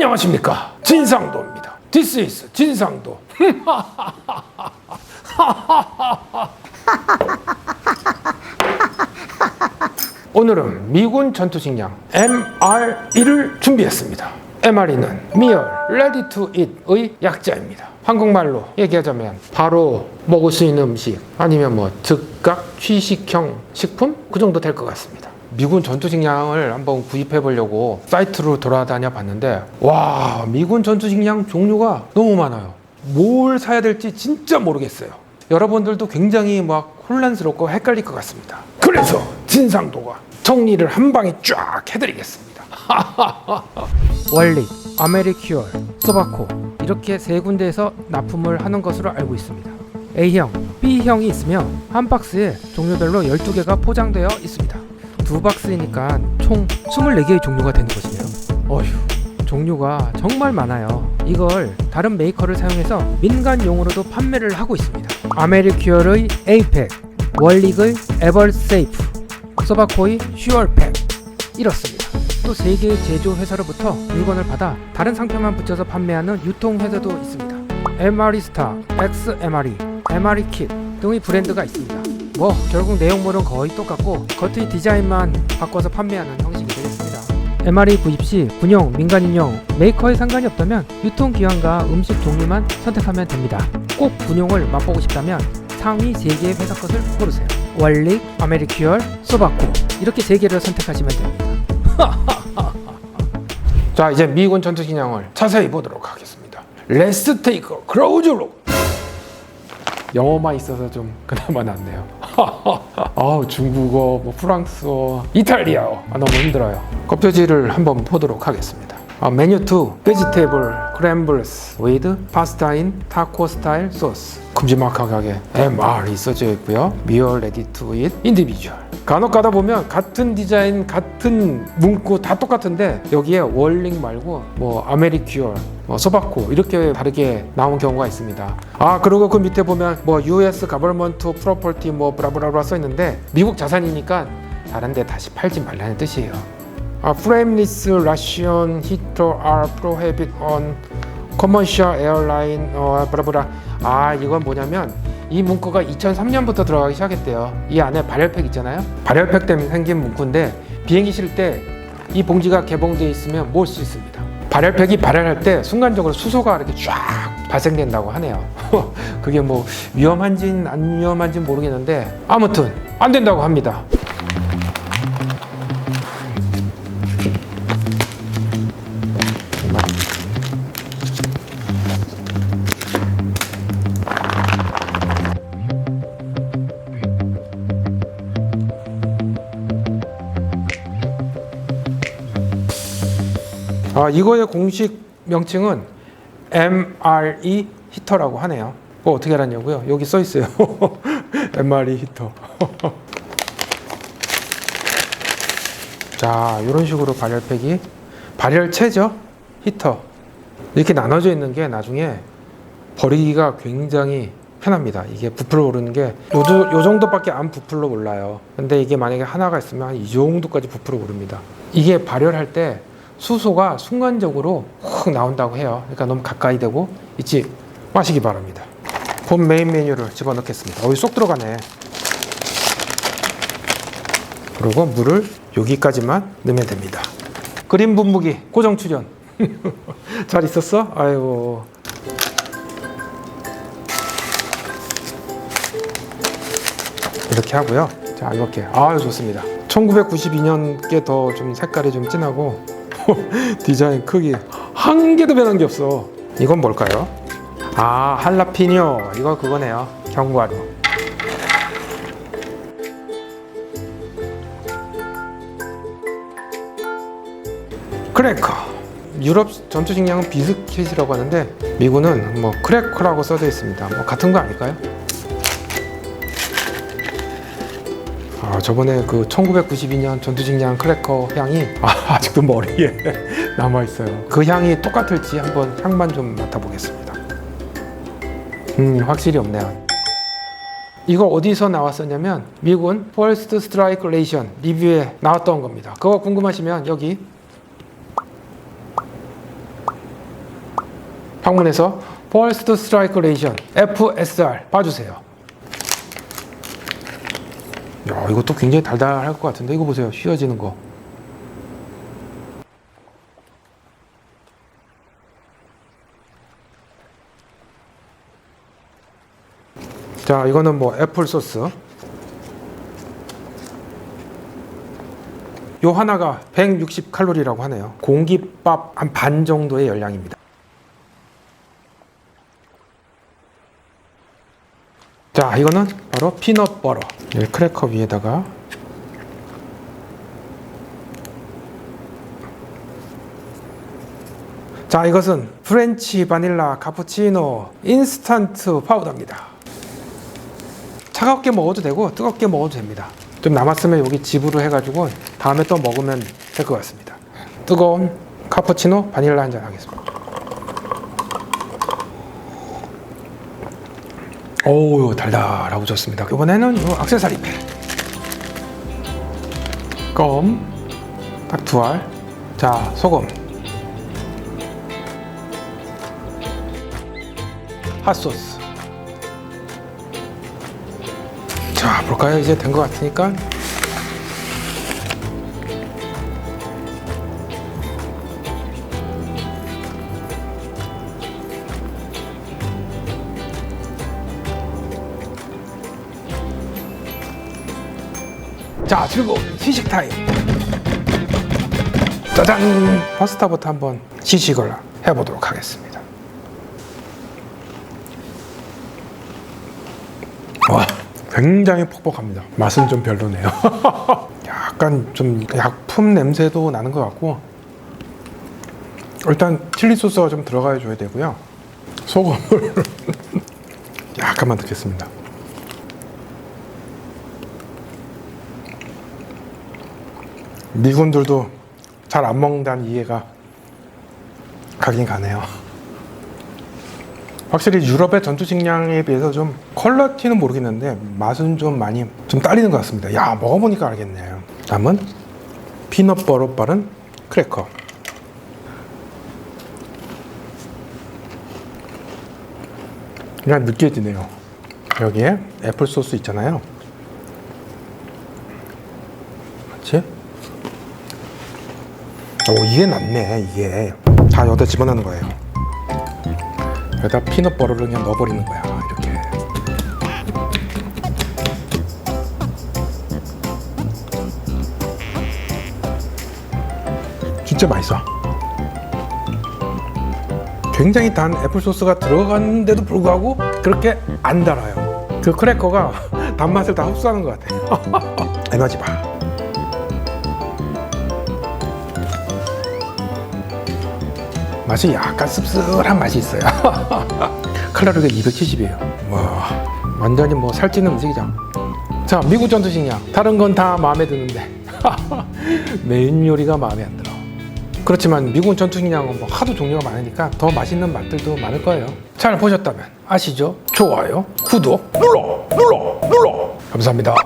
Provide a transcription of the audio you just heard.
안녕하십니까 진상도입니다. This is 진상도. 오늘은 미군 전투식량 MR1을 준비했습니다. MR2는 Meal Ready to Eat의 약자입니다. 한국말로 얘기하자면 바로 먹을 수 있는 음식 아니면 뭐 즉각 취식형 식품 그 정도 될 것 같습니다. 미군 전투 식량을 한번 구입해 보려고 사이트로 돌아다녀 봤는데 와 미군 전투 식량 종류가 너무 많아요. 뭘 사야 될지 진짜 모르겠어요. 여러분들도 굉장히 막 혼란스럽고 헷갈릴 것 같습니다. 그래서 진상도가 정리를 한 방에 쫙 해드리겠습니다. 월릭, 아메리큐얼, 소바코 이렇게 세 군데에서 납품을 하는 것으로 알고 있습니다. A형, B형이 있으며 한 박스에 종류별로 12개가 포장되어 있습니다. 두 박스이니까 총 24개의 종류가 되는 것이네요. 어휴, 종류가 정말 많아요. 이걸 다른 메이커를 사용해서 민간용으로도 판매를 하고 있습니다. 아메리큐얼의 에이펙, 월릭의 에버세이프, 소바코의 슈얼팩 이렇습니다. 또 세 개의 제조 회사로부터 물건을 받아 다른 상표만 붙여서 판매하는 유통 회사도 있습니다. MRE 스타, XMRE, MRE 킷 등의 브랜드가 있습니다. 뭐 결국 내용물은 거의 똑같고 겉의 디자인만 바꿔서 판매하는 형식이 되겠습니다. MRE 구입 시 군용, 민간인용, 메이커에 상관이 없다면 유통기한과 음식 종류만 선택하면 됩니다. 꼭 군용을 맛보고 싶다면 상위 3개의 회사 것을 고르세요. 월릭, 아메리큐얼, 소바코 이렇게 3개를 선택하시면 됩니다. 자 이제 미군 전투기량을 자세히 보도록 하겠습니다. 레스 테이크 크로우즈 룩 영어만 있어서 좀 그나마 낫네요. 아 중국어, 뭐 프랑스어, 이탈리아어 아, 너무 힘들어요. 껍데지를 한번 보도록 하겠습니다. 아, 메뉴 2 베지테이블 크램블스 with 파스타 인 타코 스타일 소스 큼지막하게 MR이 써져 있고요. 미어 레디 투잇 인디비주얼 간혹 가다 보면 같은 디자인 같은 문구 다 똑같은데 여기에 월링 말고 뭐 아메리큐얼 뭐 소바코 이렇게 다르게 나온 경우가 있습니다. 아 그리고 그 밑에 보면 뭐 US 가버먼트 프로퍼티 뭐 브라브라브라 써 있는데 미국 자산이니까 다른데 다시 팔지 말라는 뜻이에요. 아 프레임리스 라시온 히터 아 프로헤빗 on 커머셜 에어라인 어 브라브라 아 이건 뭐냐면 이 문구가 2003년부터 들어가기 시작했대요. 이 안에 발열팩 있잖아요. 발열팩 때문에 생긴 문구인데 비행기 실 때 이 봉지가 개봉되어 있으면 수 있습니다. 발열팩이 발열할 때 순간적으로 수소가 이렇게 쫙 발생된다고 하네요. 그게 뭐 위험한진 안 위험한진 모르겠는데 아무튼 안 된다고 합니다. 아, 이거의 공식 명칭은 MRE 히터라고 하네요. 뭐 어떻게 알았냐고요? 여기 써 있어요. MRE 히터. 자, 이런 식으로 발열팩이 발열체죠. 히터. 이렇게 나눠져 있는 게 나중에 버리기가 굉장히 편합니다. 이게 부풀어 오르는 게 요, 요 정도밖에 안 부풀어 올라요. 근데 이게 만약에 하나가 있으면 한 이 정도까지 부풀어 오릅니다. 이게 발열할 때 수소가 순간적으로 확 나온다고 해요. 그러니까 너무 가까이 대고 있지 마시기 바랍니다. 본 메인 메뉴를 집어넣겠습니다. 어이 쏙 들어가네. 그리고 물을 여기까지만 넣으면 됩니다. 그림 분무기 고정 출연. 잘 있었어? 아이고. 이렇게 하고요. 자 이렇게 아유 좋습니다. 1992년께 더 좀 색깔이 좀 진하고 디자인 크기 한 개도 변한 게 없어. 이건 뭘까요? 아 할라피뇨 이거 그거네요. 견과류. 크래커. 유럽 전투식량은 비스킷이라고 하는데 미군은 뭐 크래커라고 써져 있습니다. 뭐 같은 거 아닐까요? 아, 저번에 그 1992년 전투식량 크래커 향이 아, 아직도 머리에 남아 있어요. 그 향이 똑같을지 한번 향만 좀 맡아보겠습니다. 음, 확실히 없네요. 이거 어디서 나왔었냐면 미군 퍼스트 스트라이크 레이션 리뷰에 나왔던 겁니다. 그거 궁금하시면 여기 방문해서 First Strike Ration FSR 봐주세요. 야, 이것도 굉장히 달달할 것 같은데 이거 보세요. 휘어지는 거. 자, 이거는 뭐 애플 소스. 요 하나가 160 칼로리라고 하네요. 공깃밥 한 반 정도의 열량입니다. 자, 이거는 바로 피넛 버터. 이 크래커 위에다가 자, 이것은 프렌치 바닐라 카푸치노 인스턴트 파우더입니다. 차갑게 먹어도 되고 뜨겁게 먹어도 됩니다. 좀 남았으면 여기 지불을 해가지고 다음에 또 먹으면 될 것 같습니다. 뜨거운 카푸치노 바닐라 한 잔 하겠습니다. 오우 달달하고 좋습니다. 이번에는 이 액세서리 팩. 껌, 딱 두 알. 자 소금, 핫소스. 자 볼까요? 이제 된 것 같으니까 자 즐거운 시식 타임. 짜잔! 파스타부터 한번 시식을 해보도록 하겠습니다. 와 굉장히 퍽퍽합니다. 맛은 좀 별로네요. 약간 좀 약품 냄새도 나는 것 같고. 일단 칠리 소스가 좀 들어가 줘야 되고요. 소금을 약간만 넣겠습니다 미군들도 잘 안 먹는다는 이해가 가긴 가네요. 확실히 유럽의 전투 식량에 비해서 좀 퀄러티는 모르겠는데 맛은 좀 많이 좀 딸리는 것 같습니다. 야 먹어보니까 알겠네요. 다음은 피넛버터 바른 크래커. 그냥 느껴지네요. 여기에 애플 소스 있잖아요. 맞지? 오 이게 낫네 이게. 자 여기다 집어넣는 거예요. 여기다 피넛버터를 그냥 넣어버리는 거야 이렇게. 진짜 맛있어. 굉장히 단 애플 소스가 들어갔는데도 불구하고 그렇게 안 달아요. 그 크래커가 단맛을 다 흡수하는 것 같아요. 에너지 바 맛이 약간 씁쓸한 맛이 있어요. 칼로리가 270이에요. 와, 완전히 뭐 살찌는 음식이죠. 자, 미국 전투식량. 다른 건 다 마음에 드는데 메인 요리가 마음에 안 들어. 그렇지만 미국 전투식량은 뭐 하도 종류가 많으니까 더 맛있는 맛들도 많을 거예요. 잘 보셨다면 아시죠? 좋아요, 구독 눌러, 눌러, 눌러. 감사합니다.